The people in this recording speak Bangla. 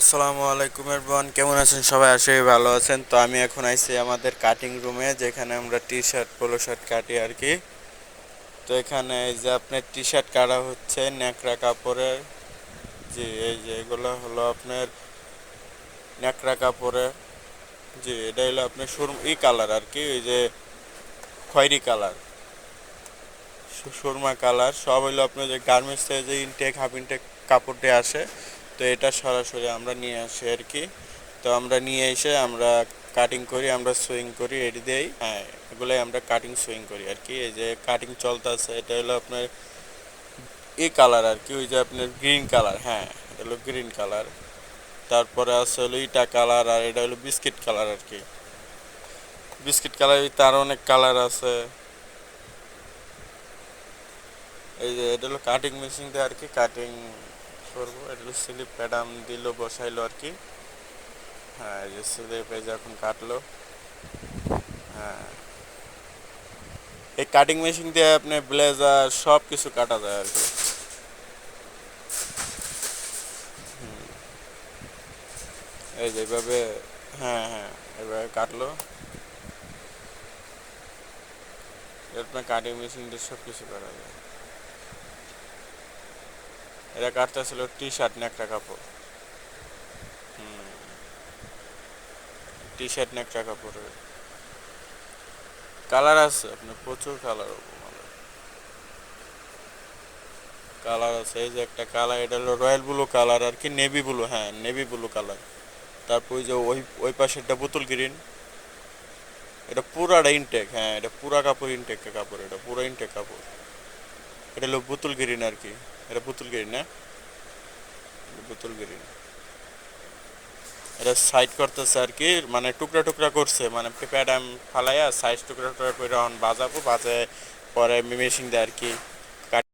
আসসালামু আলাইকুম এরবান কেমন আছেন? সবাই আসে ভালো আছেন। তো আমি এখন আইছি আমাদের কাটিং রুমে যেখানে আমরা টি শার্ট পোলো শার্ট কাটি আর কি। তো এখানে এই যে আপনার টি শার্ট কাটা হচ্ছে, ন্যাকড়া কাপড়ের। জি, এই যে এগুলো হলো আপনার ন্যাকড়া কাপড়ের। জি, এটা হলো আপনার সুর ই কালার আর কি ওই যে খয়েরি কালার। সুরমা কালার। সব হইল আপনার যে গার্মেন্টস যে ইনটেক হাফ ইনটেক কাপড়টি আসে। তো এটা সরাসরি আমরা নিয়ে আসি আর কি। তো আমরা নিয়ে এসে আমরা কাটিং করি, আমরা সুইং করি, এটি দিয়েই হ্যাঁ এগুলোই আমরা কাটিং সুইং করি আর কি। এই যে কাটিং চলতেছে, এটা হলো আপনার ই কালার আর কি, ওই যে আপনার গ্রিন কালার হ্যাঁ এটা হলো গ্রিন কালার তারপরে আছে হলো ইটা কালার আর এটা হলো বিস্কিট কালার আর কি। বিস্কিট কালার তার অনেক কালার আছে। এই যে এটা হলো কাটিং মেশিন দিয়ে আর কি কাটিং করব এটা স্লিপ প্যাডাম দিল, বসাইলো আর কি। হ্যাঁ এই যে এখন কাটলো। হ্যাঁ। এই কাটিং মেশিন দিয়ে আপনি ব্লেজার সব কিছু কাটা যায় আর কি। এই যে এইভাবে হ্যাঁ হ্যাঁ এভাবে কাটলো। আপনার কাটিং মেশিন দিয়ে সব কিছু করা যায়। এটা কাটতেছিল টি শার্ট ন্যাকড়া কাপড়। টি শার্ট ন্যাকড়া কাপড়ের। কালার আছে, আপনার প্রচুর কালার কালার আছে, এই যে একটা কালার এটা হলো রয়্যাল ব্লু কালার আর কি নেভি ব্লু হ্যাঁ নেভি ব্লু কালার তারপর ওই যে ওই ওই পাশেরটা বোতল গ্রিন এটা পুরাটা ইনটেক হ্যাঁ এটা পুরা কাপড় ইনটেক কাপড়, এটা পুরো ইনটেক কাপড়। এটা হলো বোতল গ্রিন আর কি। এটা পুতুল গ্রিন না পুতুল গ্রিন এটা সাইড করতেছে আর কি? মানে টুকরা টুকরা করছে মানে পেপার ফালাইয়া সাইজ টুকরা টুকরা করে বাজাবো, বাজে পরে মেশিন দেয় আর কি।